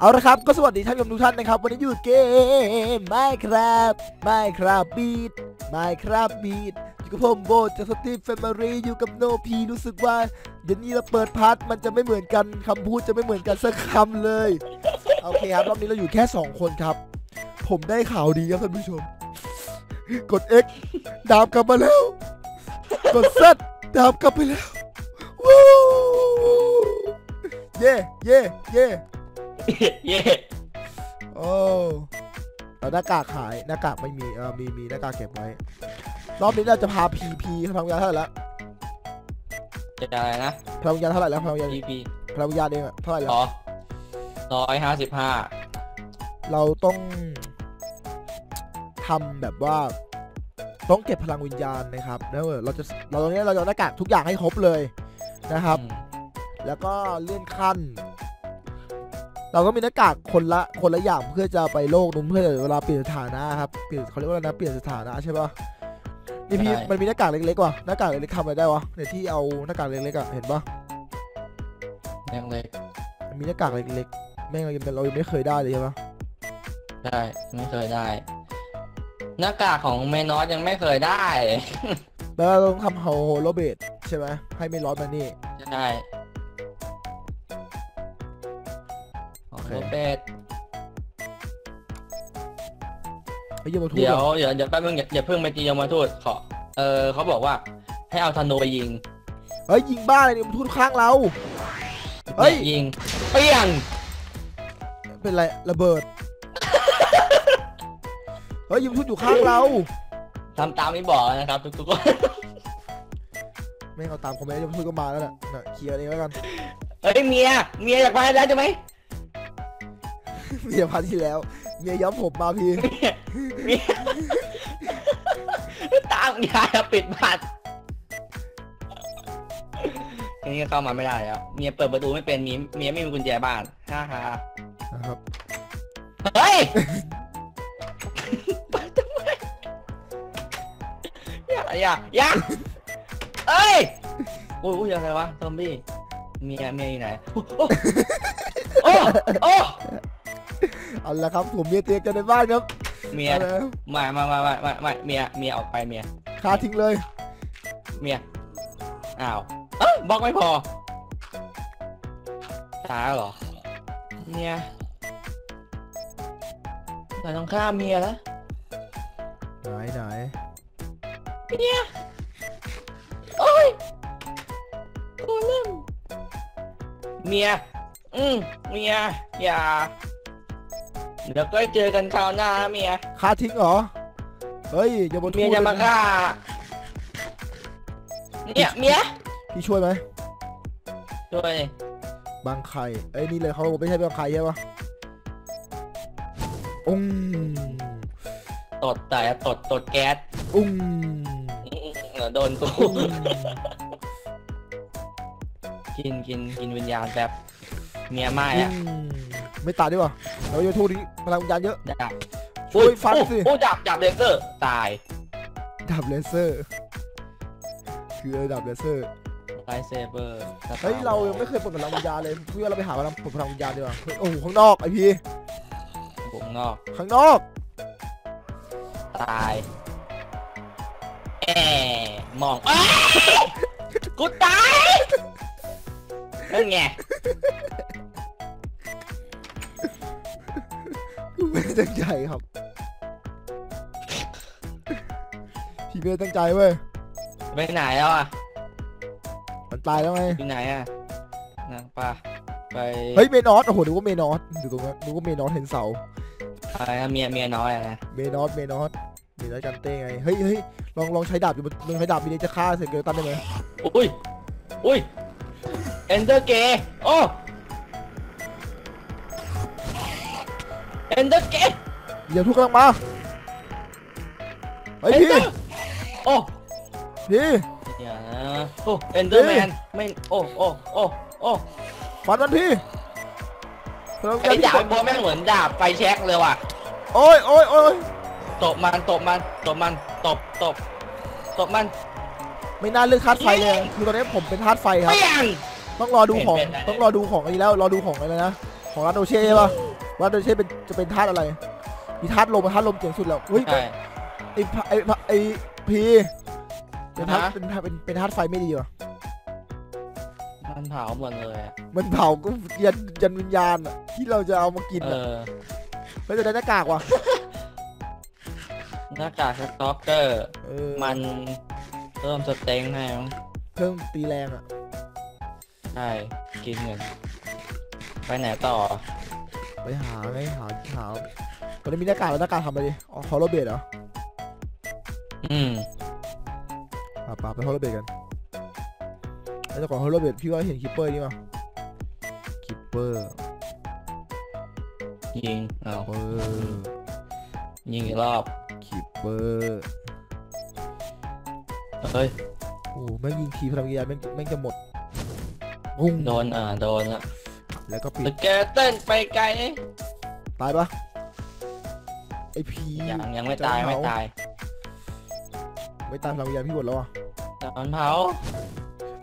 เอาละครับ ก็สวัสดีท่านผู้ชมทุกท่านนะครับ วันนี้อยู่เกมไม่ครับไม่ครับบีดไม่ครับบีดอยู่กับผมโบจากสตีฟแฟมิลี่อยู่กับโนพีรู้สึกว่า เดี๋ยวนี้เราเปิดพาร์ทมันจะไม่เหมือนกันคำพูดจะไม่เหมือนกันสักคำเลย โอเคครับ รอบนี้เราอยู่แค่ 2 คนครับ ผมได้ข่าวดีครับท่านผู้ชม กด X ดาบกลับมาแล้ว กด Z ดาบกลับไปแล้ววู้เย่เย่เย่เย่โอ้แล้วหน้ากากขายหน้ากากไม่มีเออมีมีหน้ากากเก็บไว้ รอบนี้เราจะพาพีพีพลังวิญญาณเท่าไหร่แล้วจะอะไรนะพลังวิญญาณเท่าไหร่แล้วพลังวิญญาณ PP พลังวิญญาณเองอะเท่าไหร่แล้วต่อร้อยห้าสิบห้าเราต้อง ทำแบบว่าต้องเก็บพลังวิญญาณนะครับแล้วเราจะเราตรงนี้เราจะเอาหน้ากากทุกอย่างให้ครบเลยนะครับ แล้วก็เลื่อนขั้น เราก็มีหน้ากากคนละคนละอย่างเพื่อจะไปโลกนู้นเพื่อเวลาเปลี่ยนสถานะครับเปลี่ยนเขาเรียกว่าอะไรนะเปลี่ยนสถานะใช่ปะนี่พี่มันมีหน้ากากเล็กๆว่ะหน้ากากเล็กๆทำอะไรได้วะเนี่ยที่เอาหน้ากากเล็กๆอะเห็นปะยังเล็กมันมีหน้ากากเล็กๆแม่งเรายังเรายังไม่เคยได้เลยใช่ปะได้ไม่เคยได้ หน้ากากของเมนอสยังไม่เคยได้แปลว่าเราต้องทำโฮโลเบตใช่ไหมให้ไม่ร้อนมานี่ ใช่โอเค โรเบ็ดไอ้ยยมทูตเดี๋ยวเหรอเดี๋ยวเดี๋ยวแป๊บนึงอย่าอย่าเพิ่งไปตียมทูตขอเออเขาบอกว่า ให้เอาธนูไปยิงเฮ้ยยิงบ้าเลยยมทูตข้างเรา เฮ้ย นี่ยิงเปี้ยง เป็นไรระเบิดเฮ้ยยมทูตอยู่ข้างเราทำตามที่บอกนะครับ ทุกๆคนแม่งเอาตามคอมเมนต์ยมทูตก็มาแล้วน่ะน่ะเคลียร์เองแล้วกันเฮ้ยเมียเมียอยากไปแล้วใช่ไหมเมียพันที่แล้วเมียย้อมผมมาพี่เมียตามยายอะปิดบัตรอันนี้ก็เข้ามาไม่ได้แล้วเมียเปิดประตูไม่เป็นเมียเมียไม่มีกุญแจบ้านฮ่าฮ่านะครับเฮ้ย อย่าอย่าอย่าเอ้ยโอ้ยอุ้ยอะไรวะซอมบี้เมียเมียอยู่ไหนโอ้โอ้โอ้เอาละครับผมเมียเตียงกันในบ้านครับเมียเอาแล้วมามามามามามาเมียเมียออกไปเมียคาทิ้งเลย เมียอ้าวเอ้ยบล็อกไม่พอตายแล้วเหรอเมียเราต้องฆ่าเมียแล้วไหนไหน โอ้ยโอ้เริ่มเมีย อืมเมีย อย่า เดี๋ยวก็เจอกันคราวหน้านะเมียคาทิ้งเหรอ เฮ้ยอย่าบนเมียจะมาฆ่า เนี่ยเมียพี่ช่วยไหมช่วยบางไข่เอ้ยนี่เลยเขาบอกไม่ใช่บางไข่ใช่ปะอุ้งตดแต่ตดตดแก๊ส อุ้ง อืมเออโดนกูอุ้งกินกินกินวิญญาณแบบเมียไม่อะอืมไม่ตายดีกว่าเราจะทูนี้พลังวิญญาณเยอะดาบช่วยฟันสิโอ้จับจับเลเซอร์ตายดาบเลเซอร์ คืออะไรดาบเลเซอร์ไลท์เซเบอร์เฮ้ยเรายังไม่เคยปลดพลังวิญญาณเลยเพื่อเราไปหาพลังปลดพลังวิญญาณดีกว่าเฮ้ยโอ้โหข้างนอกไอพีผมงอกข้างนอก ตายแอ มองอ้าวกูตายนั่นไงไม่ได้ตั้งใจครับ พี่ไม่ได้ตั้งใจเว้ยไปไหนแล้วอะ มันตายแล้วไงอยู่ไหนอะนะปะไป เฮ้ยเมนอสโอ้โหนึกว่าเมนอสอยู่ตรงนั้นนึกว่าเมนอสเห็นเสาอะไรนะเมียเมียน้อยอะนะเมนอสเมนอสเมนอสกันเต้ไง เฮ้ยเฮ้ย ลองลองใช้ดาบอยู่บนลองใช้ดาบมีเดจะฆ่าเสร็จเกิดตันได้ไหมอุ้ยอุ้ยเอนเดอร์เกย์โอ้เอนเดอร์เกย์เดี๋ยวทุกกำลังมาเฮ้ยพี่โอ้พี่อย่านะโอ้เอนเดอร์แมนไม่โอ้โอ้โอ้โอ้ฟันมันพี่พลังวิญไอ้ญาณดาบพี่ไอ้โบแม่งเหมือนดาบไฟแช็กเลยว่ะโอ้ยโอ้ยโอ้ย ตบมันตบมันตบมันตบตบตบมันไม่น่าเลือกธาตุไฟเลย คือตอนนี้ผมเป็นธาตุไฟครับ เปี้ยง ต้องรอดูของ เป็นเป็น ต้องรอดูของอันนี้แล้ว รอดูของอะไรนะ ของรัตโดเช่ใช่ปะว่าโดเช่เป็นจะเป็นธาตุอะไร มีธาตุลมธาตุลมเจ๋งสุดแล้วเฮ้ย ใช่ ไอ้พะไอ้พะไอ้พีเป็นธาตุฮะ เป็นธาตุเป็นเป็นธาตุไฟไม่ดีวะมันเผาหมดเลยอะมันเผาก็ยันยันวิญญาณอะที่เราจะเอามากินเออะอ ไม่จะได้หน้ากากว่ะ หน้ากากสต็อกเกอร์ เออมันเพิ่มสเต็งให้มั้งเพิ่มตีแรงอะ ใช่กินเงิน ไปไหนต่อ ไปหาไงหาหาตอนนี้มีหน้ากากแล้วหน้ากากทำอะไรดิอ๋อฮอลโลเบดเหรออืมป่าป่าไปฮอลโลเบดกันแล้วแต่ก่อนฮอลโลเบดพี่ว่าเห็นคิปเปอร์นี่ป่ะคิปเปอร์ยิงเอาเออยิงอีกรอบคิป เปอร์เฮ้ยโอ้แม่งยิงทีพลังวิญญาณแม่งแม่งจะหมดปุ้งโดนอ่าโดนละแล้วก็ปิดสเกเต้นไปไกลตายปะไอพียังยังไม่ตายไม่ตาย ไม่ตายพลังวิญญาณพี่หมดแล้วอะโดนเผา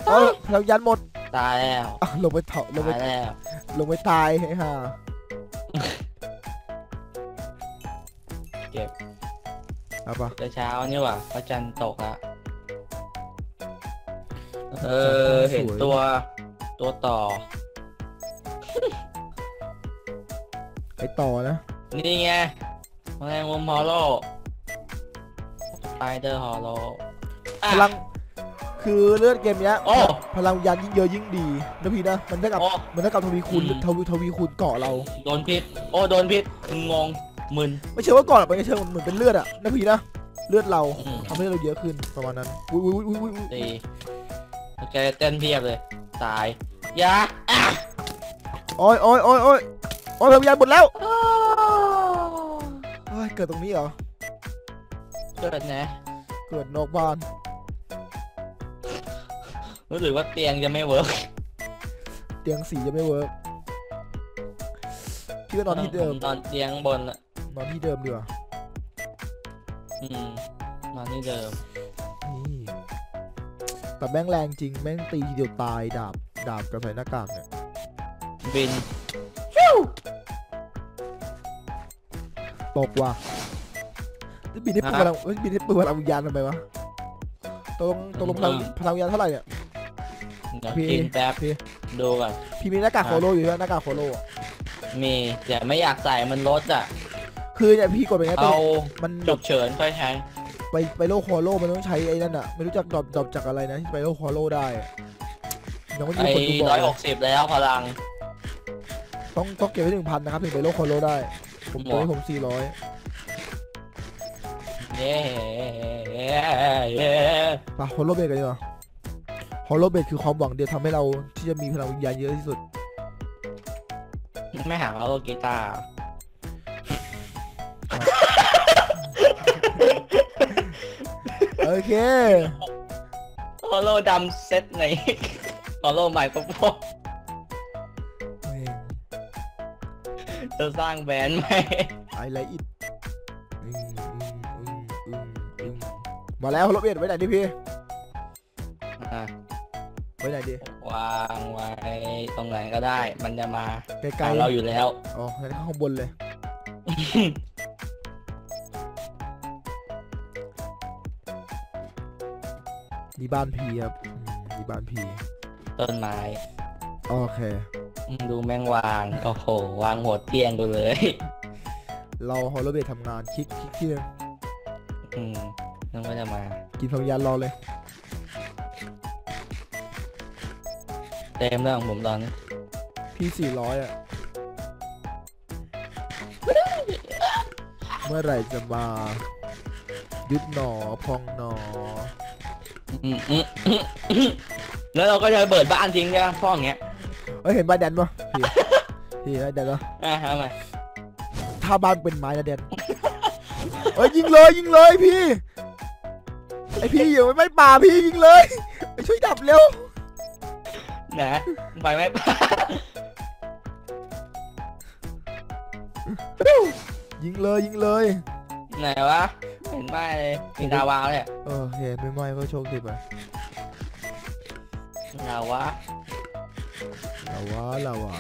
เอ้ยพลังวิญญาณหมดตายแล้วอะลงไปเถาะลงไปตายแล้วลงไปตายไอ้ห่า เอาปะแต่เช้านี่หว่าพระจันทร์ตกละเออ เห็นตัวตัวต่อ ไอต่อนะ นี่ไงแมลงมุมฮอลโลสไปเดอร์ฮอลโลพลังคือเลือดเกมเนี้ยโอ้พลังวิญญาณยิ่งเยอะยิ่งดีนะพี่นะ มันเท่ากับโอ้มันเท่ากับทวีคูณอืมทวีทวีคูณเกาะเรา โดนพิษ โอ้ โดนพิษงง มึน ไม่เชื่อว่าเกาะหรอกมันก็เชื่อเหมือนเป็นเลือดอะนะพี่นะ เลือดเราอืม ทำให้เราเยอะขึ้นประมาณนั้น อุ้ยอุ้ยอุ้ยอุ้ยอุ้ยตีสเกเลเต้นเพียบเลย ตายอยาอะโอ้ยโอ้ยโอ้ยโอ้ยโอ้ยพลังวิญญาณหมดแล้วเฮ้ยเกิดตรงนี้เหรอ เกิดนะเกิดนอกบ้าน รู้สึกว่าเตียงจะไม่เวิร์กเตียงสีจะไม่เวิร์กพี่ก็นอนที่เดิมนอนเตียงบนละ นอนที่เดิมดีกว่าอืมนอนที่เดิมนี่แต่แม่งแรงจริง แม่งตีทีเดียวตายดาบดาบกับใส่หน้ากากเนี่ยบินตกว่ะจะบินให้ปืนพลังเอ้ยบินให้ปืนพลังวิญญาณทำไมวะตรงตรงลงพลังพลังวิญญาณเท่าไหร่เนี่ยเดี๋ยวพี่กินแป๊บพี่ดูก่อนพี่มีหน้ากากโคโลอยู่ใช่ไหมหน้ากากโคโลอะมีแต่ไม่อยากใส่มันลดอะ คือเนี่ยพี่กดไปไงตรเอางมันฉุกเฉินค่อยใช้ไปไปโลโคโลมันต้องใช้ไอ้นั่นอะไม่รู้จักดรอปดรอปจากอะไรนะที่ไปโลโคโลได้อะยังไม่มีไอ้คนดูบอร้อยกหกสิบแล้วพลัง ต้องต้องเก็บไว้หนึ่งพันนะครับถึงไปโลโคโลได้ ผมหมตัวอให้ผมสี่ร้อยเย้เย้เย้ปะโคโลเบดกันดีกว่าโคโลเบดคือความหวังเดียวทำให้เราที่จะมีพลังวิญญาณเยอะที่สุด ไม่หาเอากีตาร์ โอเคฮอลโลดำเซตไหนฮอลโลใหม่ก็พอจะสร้างแบรนด์ใหม่ไอไลอิดมาแล้วโคโลเบดไว้ไหนดิพี่อะไว้ไหนดิวางไว้ตรงไหนก็ได้ มันจะมาไกลหาเราอยู่แล้วๆอ๋องั้นข้างบนเลย นี่บ้านพีครับอืมนี่บ้านพีต้นไม้โอเค อืมดูแมงวาง โอ้โห วางหัวเตียงกูเลย เราฮอลโลเบดทำงานคลิกคลิกที่นึงอืมนั่นก็จะมา กินพลังยานรอเลย เต็มเรื่องของผมตอนนี้พี่สี่ร้อยอะเมื่อไหร่จะมา ยุดหนอ พองหนออืมอืมอืมอืม แล้วเราก็จะเปิดบ้านทิ้งใช่ไหมพ่ออย่างเงี้ยเอ้ยเห็นบ้านแดนปะพี่พี่เห็นบ้านแดนปะอะทำไมถ้าบ้านเป็นไม้นะแดนเอ้ยยิงเลยยิงเลยพี่ไอพี่อยู่ไม่ป่าพี่ยิงเลยไปช่วยดับเร็วนะไปไหมป้ายิงเลยยิงเลยไหนวะ เห็นไหมเลยมีดาวาเลยเออโอเคไม่ไหม้ก็โชคดีไปดาวาเราวะเราวะ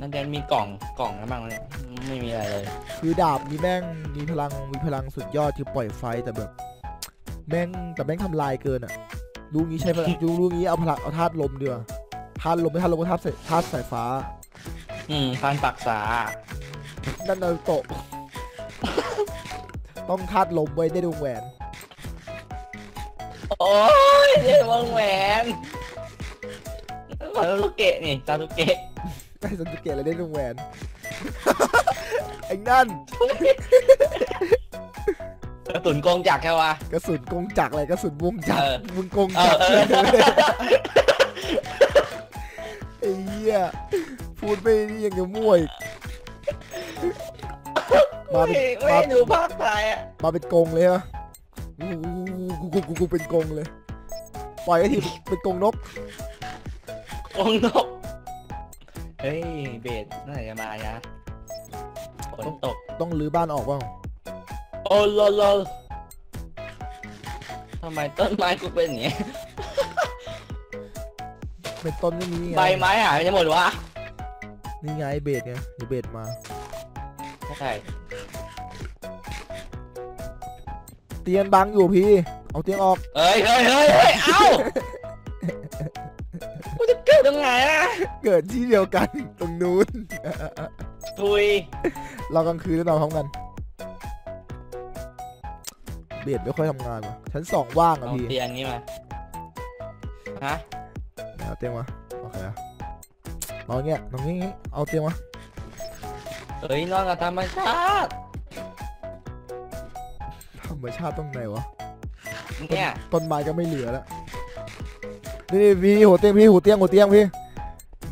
นั่นจะมีกล่องกล่องอะไรบ้างวะเนี่ยไม่มีอะไรเลยคือดาบนี่แม่งมีพลังมีพลังสุดยอดคือปล่อยไฟแต่แบบ แม่งแต่แม่งทำลายเกินอะลูกนี้ใช้พลังลูกนี้เอาพลังเอาธาตุลมดีกว่าธาตุลมไม่ธาตุลมก็ธาตุสายธาตุสายฟ้า อืมพันปักษานั่นนารูโตะ ต้องธาตุลมไว้ได้ดวงแหวน โอ้ยเรียกวงแหวนซาตุเกะนี่ซาตุเกะได้สันติเกตเลยได้ดวงแหวน ไอ้นั่น กระสุนกงจักรแค่วะ กระสุนกงจักรอะไรกระสุนวงจักรเออมึงกงจักรเออเออ ไอ้เหี้ยพูดไม่นี่ยังจะมั่วอีก มาเป็นไม่มาไม่ดูภาคไทยอะมาเป็นกงเลยฮะกูกูกูกูเป็นกงเลย ปล่อยไอ้ทีเป็นกงนกกงนกเฮ้ยเบสเมื่อไหร่จะมานะฝนตก ต้องรื้อบ้านออกบ้างโอ้โลโลทำไมต้นไม้กูเป็นอย่างนี้เป็นต้นไม่มีไงใบไม้หายไปหมดวะนี่ไงเบสไงเดี๋ยวเบสมา ใช่ เตียงบังอยู่พี่ เอาเตียงออก เฮ้ยเฮ้ยเฮ้ยเฮ้ยเอ้ากูจะเกิดตรงไหนอะเกิดที่เดียวกันตรงนู้น ทุยเรากลางคืนแล้วนอนพร้อมกัน เบสไม่ค่อยทำงานว่ะชั้นสองว่างอะเอาพี่เตียงนี้มา ฮะ เอาเตียงมาโอเคอะนอนเงี้ยนอนงี้เอาเตียงมา เฮ้ยนอนกับธรรมชาติธ รรมชาติตรงไหนวะเนี่ยต้นไม้ก็ไม่เหลือแล้วนี่พี่หัวเตียงพี่หัวเตียงหัวเตียงพี่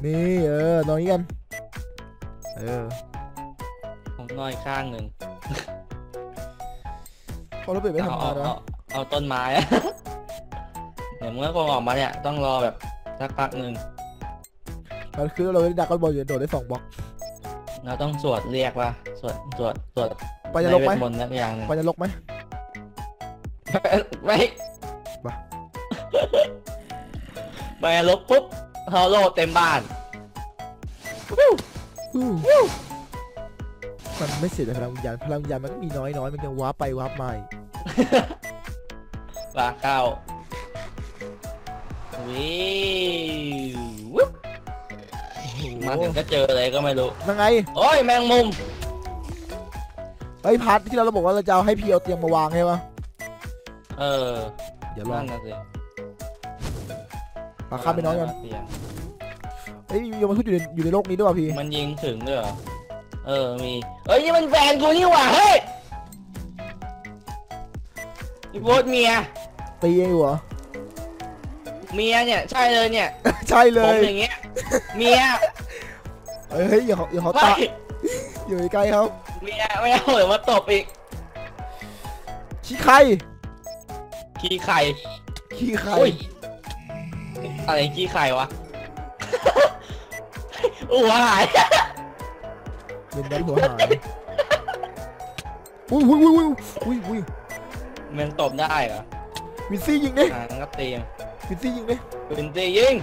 นี่เออนอนงี้กันเออผมนอนอีกข้างหนึ่งพอเราเปลี่ยนไม่เอาทำงาเอานนะเอาเอาต้นไม้อะเดี๋ยวมึงก็คงออกมาเนี่ยต้องรอแบบสักพักหนึ่งเราคือเราได้ดักก็บอลอยู่โดดได้สองบล็อกเราต้องสวดเรียกว่าสวดสวดสวดไปจะลกไหมในเวทมนต์สักอย่างหนึ่งไปจะลกไหม ไม่มาไปลบปุ๊บฮอลโลเต็มบ้านอู้มันไม่เสียแต่พลังวิญญาณพลังวิญญาณมันก็มีน้อยน้อยๆมันยังวาร์ปไปวาร์ปมาอีกปลาเก้าวิววุ๊บโอ้โหมาถึงก็เจออะไรก็ไม่รู้ยังไง โอ้ยแมงมุมไอ้ยพาร์ทที่เราบอกว่าเราจะเอาให้พี่เอาเตียงมาวางใช่ปะ เออเดี๋ยวลอนั่งนนะสิราคาไม่น้อยก่อนเตียงเอ้ยมียมทูตอยู่ในอยู่ในโลกนี้ด้วยวะพี่มันยิงถึงด้วยเหรอ เออ มี เอ้ย นี่มันแฟนกูนี่หว่า เฮ้ยนี่โพสต์เมีย ตีเองอยู่เหรอ เมียเนี่ย ใช่เลยเนี่ย ใช่เลผมยอย่างเงี้ย เมียเอ้ยเฮ้ยอย่าเขาอย่าเขาเฮ้ตายอยู่ใกล้ๆเขาเมียไม่เอาเดี๋ยวมาตบอีก ขี้ใคร ขี้ไข่ขี้ใครอุ้ยอะไรขี้ไข่วะหัวหายเป็นนั้นหัวหายอุ้ยอุ้ยอุ้ยอุ้ยอุ้ยมันตบได้เหรอวินซี่ยิงดิอ่างั้นก็ตีมวินซี่ยิงดิเป็นตียิง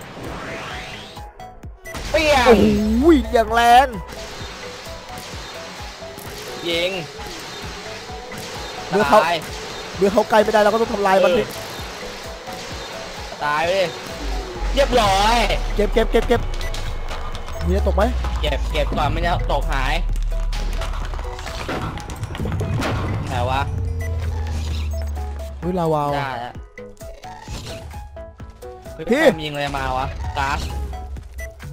เปี้ยโอ้งโหอย่างแรงยิงเมื่อเขาตาย เมื่อเขาไกลไม่ได้เราก็ต้องทำลายมันดิตายไปดิเรียบร้อย เก็บเก็บเก็บเก็บมีจะตกไหมเก็บเก็บก่อนไม่งั้นตกหายไหนวะเฮ้ยลาวาวได้แล้วเฮ้ยพี่ใครมันยิงอะไรมาวะการ์ด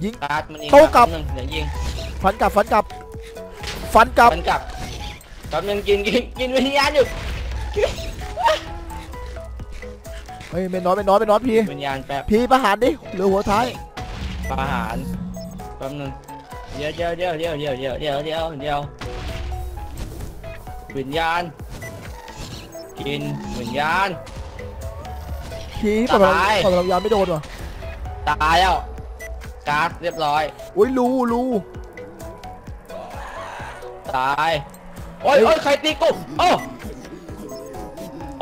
ยิงการ์ดมันยิงโต้กลับ แป๊หนึ่งเดี๋ยวยิงฟันกลับฟันกลับ ฟันกลับ มันกลับแป๊บนึงกินกินกินวิญญาณอยู่ เฮ้ยไม่น้อยไม่น้อยไม่น้อยพี่วิญญาณแป๊บพี่ประหารดิเหลือหัวท้ายประหารแป๊บนึงเดี๋ยวเดี๋ยวเดี๋ยวเดี๋ยวเดี๋ยวเดี๋ยวเดี๋ยวเดี๋ยวเดี๋ยววิญญาณกินวิญญาณพี่ปล่อยพลังตายปล่อยพลังยานไม่โดนว่ะตายแล้วการ์ดเรียบร้อยอุ้ยรูรูตายโอ้ยโอ้ยใครตีกูโอ้โ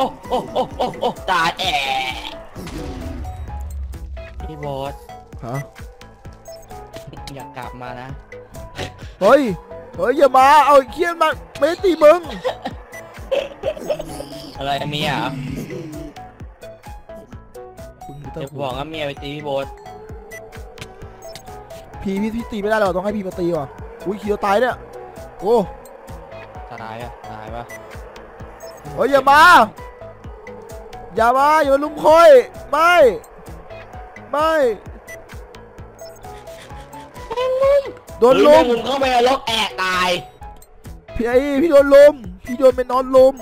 อ้โอ้โอ้โอ้โอ้ตายแอะพี่โบอสฮะอยากกลับมานะ เฮ้ย เฮ้ยอย่ามาเอาไอ้เคียนมาไม่ได้ตีมึง อะไรเมียเหรอมึงไม่ต้อจะงบอกว่าเมียไปตีพี่โบสพีพี่พี่ตีไม่ได้หรอกต้องให้พีมาตีว่ะอุ้ยเคียวตายเนี่ย โอ้ตายอะตายปะเฮ้ยอย่ามา อย่ามาอย่ามาลุมคอยไม่ไม่โดนเฮ้ยลุแม่มงมึงเข้าไปนรกแอกตายพี่ไอ้พี่โดนลุมพี่โดนไปนอนลุม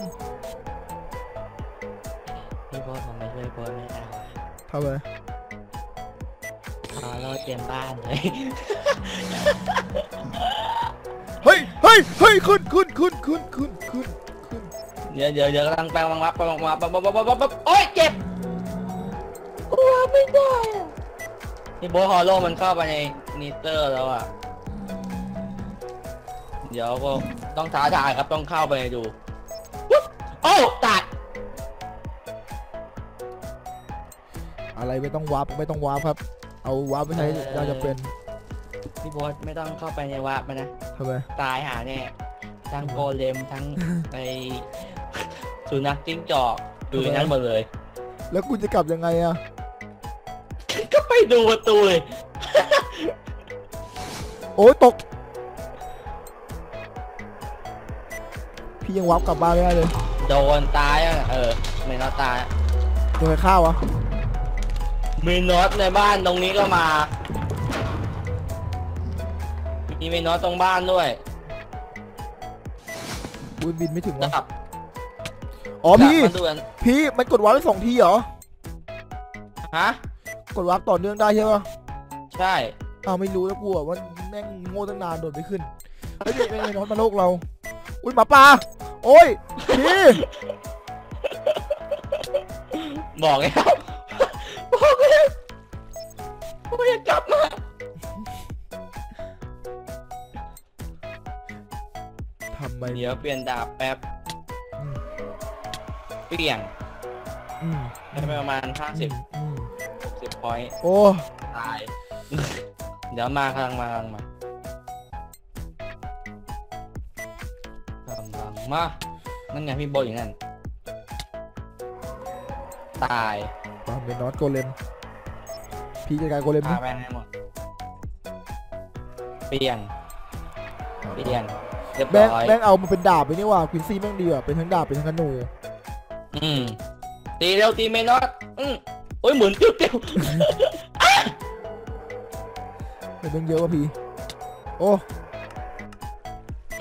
พี่โบสผมไม่ช่วยโบสไม่ได้ว่ะทำไมพอเราเตรียมบ้านเลยเฮ้ยเฮ้ยเฮ้ยขึ้นขึ้นขึ้นขึ้นขึ้นขึ้นขึ้น เดี๋ยวเดี๋ยวเดี๋ยวกำลังแปลงวังวับแปลงวังวับปั๊บปั๊บปั๊บปั๊บปั๊บโอ๊ยเจ็บกลัวไม่ได้อะพี่โบทฮอลโลมันเข้าไปในนิเตอร์แล้วอะ เดี๋ยวก็ต้องท้าทายครับต้องเข้าไปดูปุ๊บโอ้ตัดอะไรไม่ต้องวาร์ปไม่ต้องวาร์ปครับ เอาวาร์ปไปใช้เราจะเป็นพี่โบทไม่ต้องเข้าไปในวาร์ปมันนะ ทำไม ตายหาแน่ทั้งโกเลมทั้ง ไอ สุนัขจิ้งจอกอยู่ในนั้นหมดเลย แล้วกูจะกลับยังไงอะก็ไปดูประตูเลย โอ้ยตก พี่ยังวาร์ปกลับบ้านไม่ได้เลยโดนตายอะเออไม่น็อตตายอะโดนใครฆ่าวะมีน็อตในบ้านตรงนี้ก็มามีมีน็อตตรงบ้านด้วยบูนบินไม่ถึงจัวะบ อ๋อพี่จับมันด่วนพี่มันกดวาร์ปได้สองทีเหรอ ฮะ กดวาร์ปต่อเนื่องได้ใช่ปะใช่อ้าวไม่รู้แล้วกูอะว่าแม่งโง่ตั้งนานโดดไม่ขึ้นเฮ้ยเป็นไงน้องมาโลกเรา อุ้ยหมาป่า โอ้ยพี่บอกแล้วบอกแล้วว่าอย่ากลับมาทำไมเดี๋ยวเปลี่ยนดาบแป๊บอืม เปลี่ยนอืมให้ไปประมาณ50อืม60พอยต์โอ้ตาย เดี๋ยวมากำลังมากำลังมากำลังมานั่นไงพี่โบอยู่นั่น ตายปาเป็นนอตโกเลมพี่จัดการโกเลมพานะแม่งให้หมด เปลี่ยน เปลี่ยน เรียบแม่งร้อยแม่งเอามาเป็นดาบไปนี่ว่าควินซี่แม่งดีว่ะเป็นทั้งดาบเป็นทั้งธนู อืมตีเร็วตีไม่น็อตอืมโอ้ยหมุนติ้วติ้วเป็นแม่งเยอะว่ะพี่ โอ้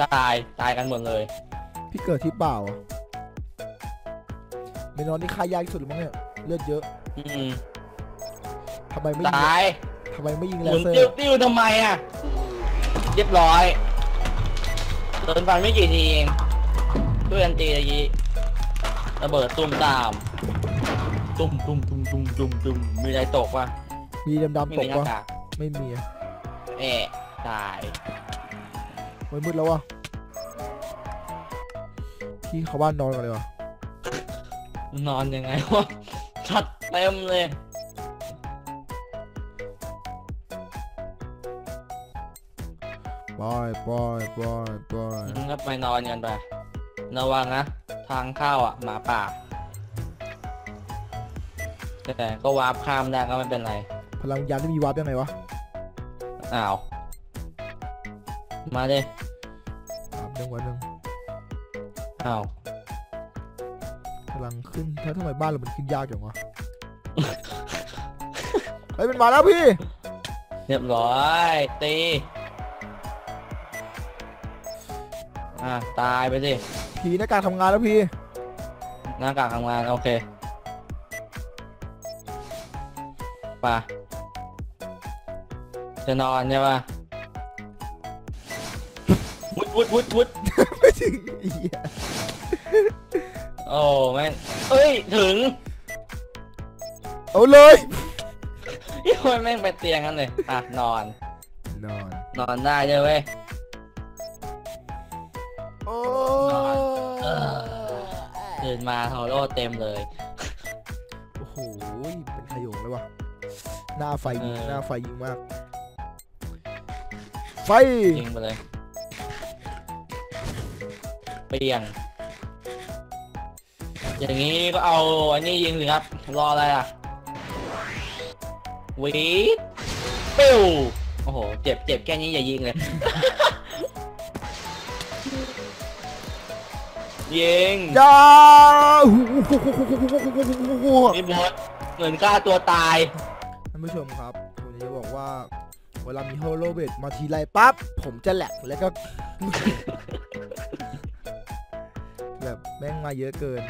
ตายตายกันหมดเลย พี่เกิดที่เปล่าอะเมนอนนี่ฆ่ายากที่สุดหรือมั้งเนี่ยเลือดเยอะอืมทำไมไม่ยิงตายทำไมไม่ยิงหแลมุนเซอติ้วร์ติ้วทำไมอะ เรียบร้อยโดนฟันไม่กี่ทีเองเพื่อนตีตะกี้ ระเบิดตุ้มตาม ตุ้มตุ้มตุ้มตุ้มตุ้มตุ้มมีอะไรตกวะมีดำไม่ๆตมีกหน้าวะกากไม่มีอะเอะตายมันมืดแล้ววะพี่เข้าบ้านนอนก่อนเลยวะนอนยังไงวะชัดเต็มเลยปล่อยปล่อยปล่อยปล่อยงั้นก็ไปนอนกันไป ระวังนะ ทางเข้าอะ หมาป่า แต่ก็วาร์ปข้ามได้ก็ไม่เป็นไร พลังวิญญาณที่มีวาร์ปยังไงวะอ้าว มาดิวาร์ปหนึ่งวันหนึ่งอ้าวพลังขึ้นแล้วทำไมบ้านเรามันขึ้นยากจังวะ เฮ้ยมันมาแล้วพี่ เรียบร้อย ตี อะ ตายไปสิ ผีหน้ากากทำงานแล้วพี่ หน้ากากทำงานโอเคไป่ะจะนอนใช่ป่ะวุดวุดวุดวุดไม่ถึงไอ้เหี้ยโอ้แม่งเอ้ยถึง เอาเลยยี่ห้อแม่งไปเตียงกันเลยอะนอน นอน นอนได้ใช่เว้ย ตื่นมาโฮโร่เต็มเลย โอ้โห เป็นขยงเลยวะหน้าไฟยิงเออหน้าไฟยิงมาก ไฟยิงไปเลย เปลี่ยน อย่างนี้ก็เอาอันนี้ยิงสิครับ รออะไรอะวีดปิ้วโอ้โห เจ็บเจ็บแค่นี้อย่ายิงเลย ยิงยาหูนี่บอสเหมือนกล้าตัวตายท่านผู้ชมครับผมจะบอกว่าเวลามีโฮโลเบตมาทีไรปั๊บผมจะแหลกแล้วก็ แบบแม่งมาเยอะเกิน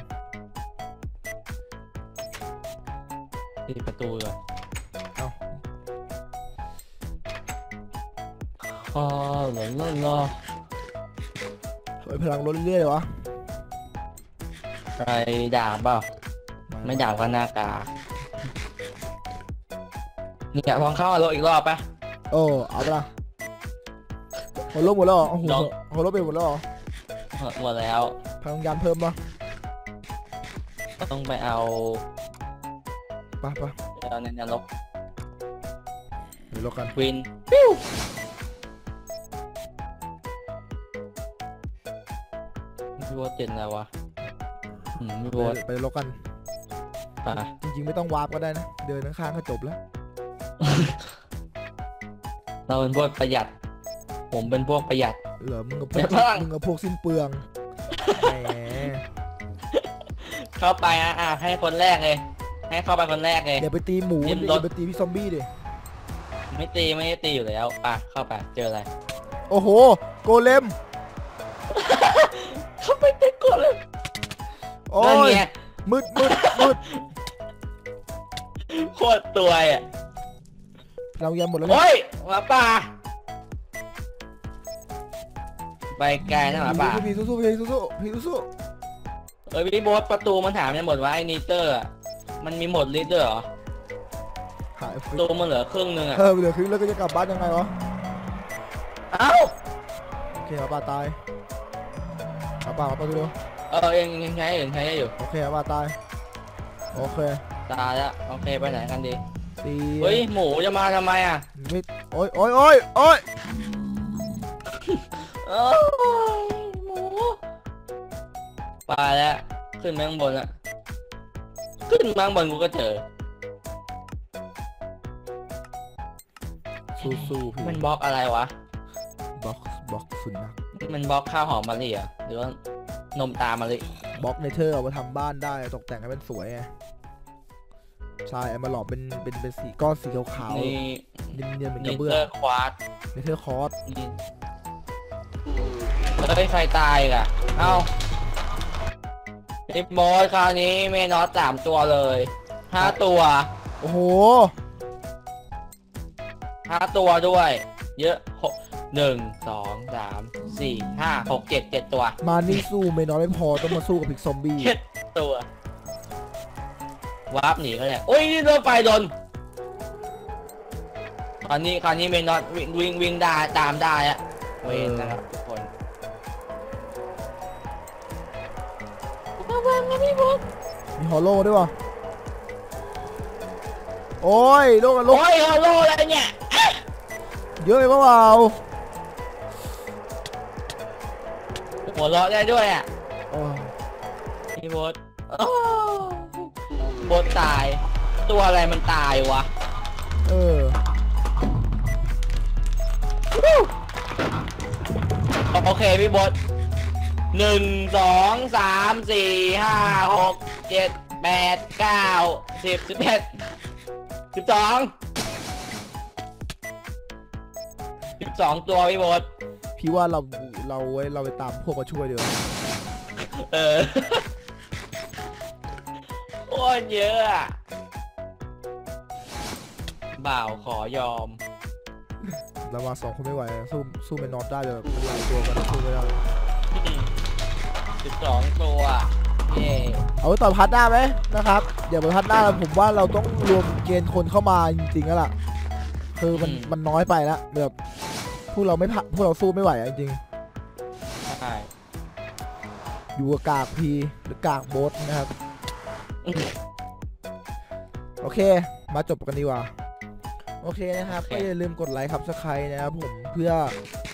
ปิดประตูก่อนเอ้าอ๋อหลอนหลอนรอเฮ้ยพลังลดเรื่อยๆเลยวะ อะไรด่าเปล่าไม่ด่าก็หน้ากาเนี่ยลองเข้ามาโลอีกรอบปะโอ้เอาไปละโฮโลหมดแล้วเหรอโอ้โหลองโฮโลเบตหมดแล้วเหรอหมดแล้วพลังยานเพิ่มปะต้องไปเอาไปะปะเอาในนรกเดี๋ยวรอกันวินปิ้วพี่โบทเจ็ดแล้ววะอื มพี่ไปโบทไปรอกันป่ะจริงๆไม่ต้องวาร์ปก็ได้นะ เดินข้างๆก็จบแล้ว เราเป็นพวกประหยัด ผมเป็นพวกประหยัด เหรอมึงกับพเดี๋วกยวพลังมึงกับพวกสิ้นเปลืองแหมเข้าไปอะอะให้คนแรกเลย ให้เข้าไปคนแรกเลยอย่าไปตีหมูเตรียมอรถย่าไปตีพี่ซอมบี้ดิไม่ตีไม่ได้ตีอยู่แล้วป่ะเข้าไปเจออะไร โอ้โห โกเลม เข้าไปเตะก่อนเลย โอ้นั่นยไงมืดมืดมืดโคตรตัวอะเรายันหมดแล้วเนี่ยโอ้ยหมาป่าไปไกลนะหมาป่าพี่สู้ๆพี่สู้ๆพี่สู้เอ้ยพี่โบสประตูมันถามยังหมดว่าไอ้นีเตอร์อะมันมีหมดลิตรด้วยเหรอๆหายประตูมันเหลือครึ่งนึงอะเออเหลือครึ่งแล้วก็จะกลับบ้านยังไงวะเอ้าโอเคหมาป่าตายหมาป่าหมาป่าดูเร็ว เออยังยังใช้อยู่ยังใช้อยู่โอเคหมาป่าตาย โอเคตายแล้วโอเคไปไหนกันดีตีเฮ้ยหมูจะมาทำไมอะไม่โอ้ยโอ้ยโอ้ยโอ้ยโอ้ยหมูไปแล้วขึ้นมาข้างบนอะขึ้นมาข้างบนกูก็เจอสู้สู้พี่มันบล็อกอะไรวะบล็อกบล็อกสุนัขมันบล็อกข้าวหอมมะลิเหรอะหรือว่า นมตามมะลิบล็อกเนเธอร์เอาไปทำบ้านได้ตกแต่งให้มันสวยไงใช่เอามาหลอมเป็นเป็นเป็นสีก้อนสีขาวนี่ๆเนียนๆเหมือนกนิระเบื้อเตองร์ควาร์ตเนเธอร์คอร์สนี่เฮ้ยใครตายอีกอะ เอ้าไอ้บอสคราวนี้เมนอสสามตัวเลยห้าตัวโอ้โหห้าตัวด้วย เยอะหก หนึ่งสองสามสี่ห้าหกเจ็ดเจ็ดตัวมานี่สู้ไม่น้อยไม่พอต้องมาสู้กับพิกซอมบี้เจ็ดตัววาร์ปหนีเขาเนี่ยโอ้ยนี่รถไฟโดนคราวนี้คราวนี้เมนอสวิ่งวิ่งวิ่งได้ตามได้อะเวนนะครับทุกคนระวังนะพี่บอสมีฮอลโลด้วยวะโอ้ยโลกกันโลกโอ้ยฮัลโหลอะไรเนี่ย เยอะไปเปล่า หัวเราะได้ด้วยอะโอ้ยพี่โบทโอ้โบทตาย ตัวอะไรมันตายวะ เออโอเคพี่โบทหนึ่งสองสามสี่ห้าหกเจ็ดแปดเก้าสิบสิบเอ็ดสิบสองสิบสองตัวพี่โบท พี่ว่าเราเราไว้เราไปตามพวกมาช่วยเดี๋ยวาเออโอ้ยเยอะอะบ่าวขอยอม เรามาสองคนไม่ไหวสู้สู้ไม่นอนได้เลยมันหลายตัวกันสู้ไม่ได้สิบสองตัวเย่เอาไว้ต่อพัดหน้าไหมนะครับเดี๋ยวไปพัดหน้าผมว่าเราต้องรวมเกณฑ์คนเข้ามาจริงๆแล้วล่ะ คือมันมันน้อยไปแล้วแบบพ วกเราไม่ผ่าพวกเราสู้ไม่ไหวอะจริงใช่ๆอยู่กับกากพีหรือกากโบสนะครับ โอเค มาจบกันดีกว่า โอเคนะครับโอเคก็อย่าลืมกดไลค์ครับสไครนะครับผมเพื่อ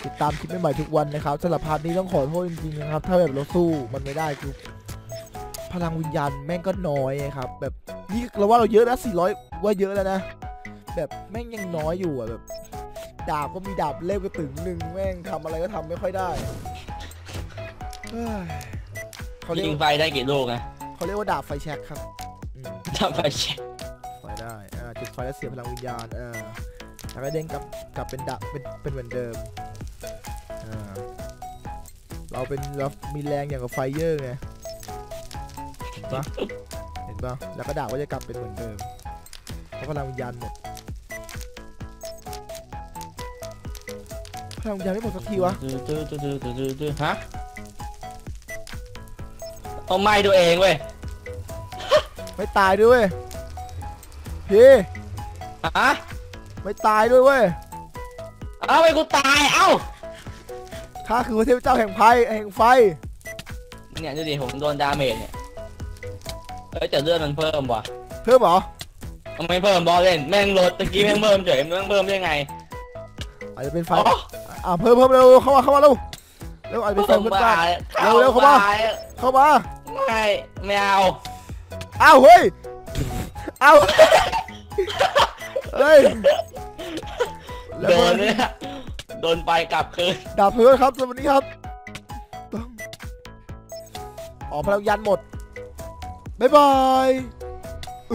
ติดตามคลิปใหม่ๆทุกวันนะครับสำหรับพาร์ทนี้ต้องขอโทษจริงๆนะครับ ถ้าแบบเราสู้มันไม่ได้คือ พลังวิญญาณแม่งก็น้อยครับ แบบนี่เราว่าเราเยอะนะ400 ว่าเยอะแล้วนะ แบบแม่งยังน้อยอยู่อะแบบ ดาบก็มีดาบเล่มก็ตึงหนึ่งแม่งทำอะไรก็ทำไม่ค่อยได้เฮ้ยเขาเรียกยิงว่าไฟได้กี่ลูกนะเขาเรียกว่าดาบไฟแช็กครับอืมทำไฟเช็คไฟได้อ่าจุดไฟแล้วเสียพลังวิญญาณเออแล้วก็เด้งกลับกลับเป็นดาบเป็นเป็นเหมือนเดิมอ่าเราเป็นเรามีแรงอย่างกับไฟเยอร์ไงเห็นปะเห็นปะแล้วก็ดาบก็จะกลับเป็นเหมือนเดิมเพราะพลังวิญญาณหมด พลังวิญญาณไม่หมดสักทีวะฮะเอาไม้ตัวเองเว้ยไม่ตายด้วยเว้ยพี่ฮะไม่ตายด้วยเว้ยเอาไปกูตายเอ้าข้าคือพระเทพเจ้าแห่งไฟแห่งไฟเนี่ยดูดิผมโดนดาเมจเนี่ยเอ้ยแต่เลือดมันเพิ่มว่ะเพิ่มเหรอมันไม่เพิ่มบอลเล่นแม่งลดตะกี้แม่งเพิ่มเฉยแม่งเพิ่มได้ไงอาจจะเป็นไฟ อ๋ออ่าเพิ่มเพิ่มเร็วเข้ามาเข้ามาเร็วเร็วอาจจะเป็นไฟเพื่อนบ้านเร็วเร็วเข้ามาเข้ามาไม่ไม่เอาอ้าวเฮ้ยอ้าวเฮ้ยแล้วโดนก็เนี่ยโดนไปกลับคืนดาบเพื่อนครับสวัสดีครับต้องอ๋อพลังยันหมดบ๊ายบายเอ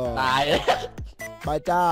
อตายเลยบายจ้า